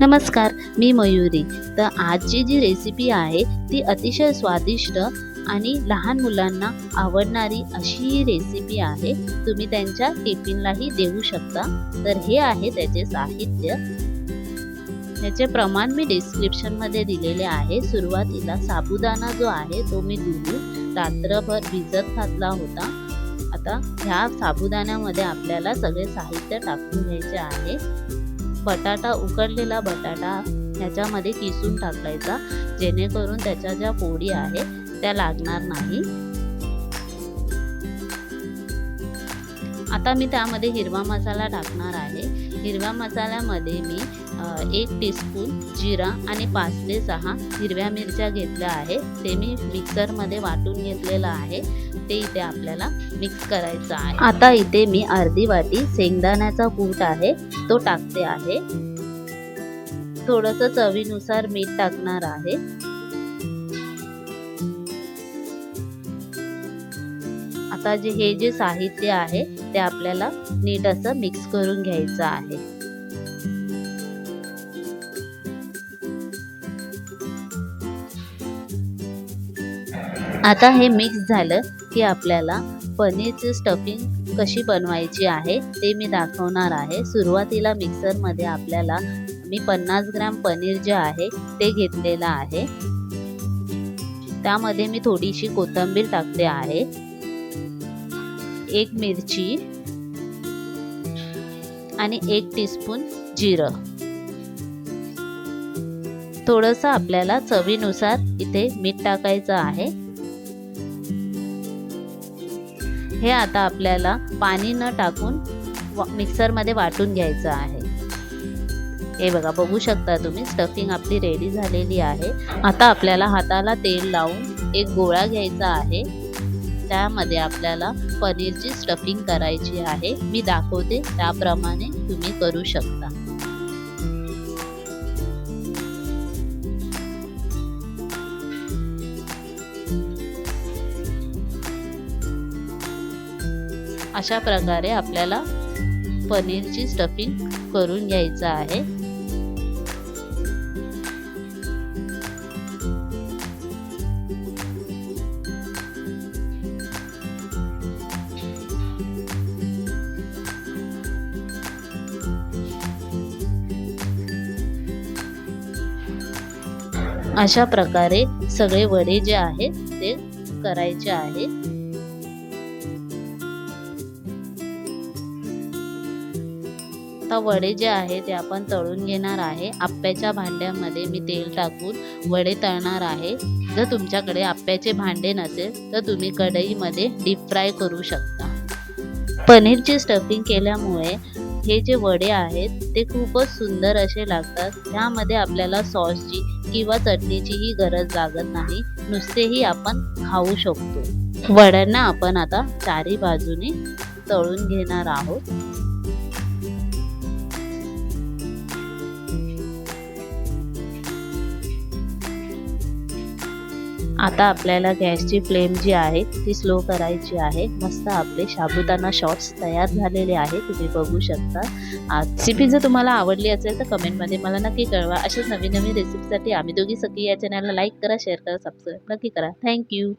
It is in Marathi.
नमस्कार मी मयुरी. तर आजची जी रेसिपी आहे ती अतिशय स्वादिष्ट आणि लहान मुलांना आवडणारी अशी ही रेसिपी आहे. तुम्ही त्यांच्या टिफिनलाही देऊ शकता. तर हे आहे त्याचे साहित्य. याचे प्रमाण मी डिस्क्रिप्शनमध्ये दिलेले आहे. सुरुवातीला साबुदाणा जो आहे तो मी धुवून रात्रभर भिजत घातला होता. आता ह्या साबुदाण्यामध्ये आपल्याला सगळे साहित्य टाकून घ्यायचे आहे. बटाटा उकडलेला बटाटा ह्याच्यामध्ये किसून टाकायचा. जेणेकरून त्याच्या ज्या पोळी आहे त्या लागणार नाही. आता मी त्यामध्ये हिरवा मसाला टाकणार आहे. हिरव्या मसाल्यामध्ये मी एक टीस्पून जिरा आणि पाच ते सहा हिरव्या मिरच्या घेतल्या आहे ते मी मिक्सरमध्ये वाटून घेतलेलं आहे. ते इथे आपल्याला मिक्स करायचं आहे. आता इथे मी अर्धी वाटी शेंगदाण्याचा कूट आहे तो टाकते आहे. थोडंसं चवीनुसार मीठ टाकणार आहे. आता जे हे जे साहित्य आहे ते आपल्याला नीट असं मिक्स करून घ्यायचं आहे. आता हे मिक्स झालं. की आपल्याला पनीरची स्टफिंग कशी बनवायची आहे ते मी दाखवणार आहे. सुरुवातीला मिक्सरमध्ये आपल्याला मी पन्नास ग्रॅम पनीर जे आहे ते घेतलेलं आहे. त्यामध्ये मी थोडीशी कोथिंबीर टाकते आहे. एक मिरची आणि एक टीस्पून जिरं. थोडंसं आपल्याला चवीनुसार इथे मीठ टाकायचं आहे. हे आता आपल्याला पाणी न टाकून वा- मिक्सरमध्ये वाटून घ्यायचं आहे. हे बघा बघू शकता तुम्ही स्टफिंग आपली रेडी झालेली आहे. आता आपल्याला हाताला तेल लावून एक गोळा घ्यायचा आहे. त्यामध्ये आपल्याला पनीरची स्टफिंग करायची आहे. मी दाखवते त्याप्रमाणे तुम्ही करू शकता. अशा प्रकारे आपल्याला पनीरची स्टफिंग करून घ्यायचं आहे. अशा प्रकारे सगळे वडे जे आहेत ते करायचे आहे. आता वडे जे आहे ते आपण तळून घेणार आहे. आप्प्याच्या भांड्यामध्ये मी तेल टाकून वडे तळणार आहे. जर तुमच्याकडे आप्प्याचे भांडे नसेल तर तुम्ही कढईमध्ये डीप फ्राय करू शकता. पनीरची स्टफिंग केल्यामुळे हे जे वडे आहेत ते खूपच सुंदर असे लागतात. त्यामध्ये आपल्याला सॉसची किंवा चटणीचीही गरज लागत नाही. नुसतेही आपण खाऊ शकतो. वड्यांना आपण आता चारी बाजूने तळून घेणार आहोत. आता आपल्याला गॅसची फ्लेम जी आहे ती स्लो करायची आहे. मस्त आपले साबुदाणा शॉर्ट्स तयार झालेले आहे तुम्ही बघू शकता. रेसिपी जर तुम्हाला आवडली असेल तर कमेंटमध्ये मला नक्की कळवा. अशाच नवीन नवीन रेसिपीसाठी आम्ही दोघी सखी या चॅनलला लाईक करा शेअर करा सबस्क्राईब नक्की करा. थँक्यू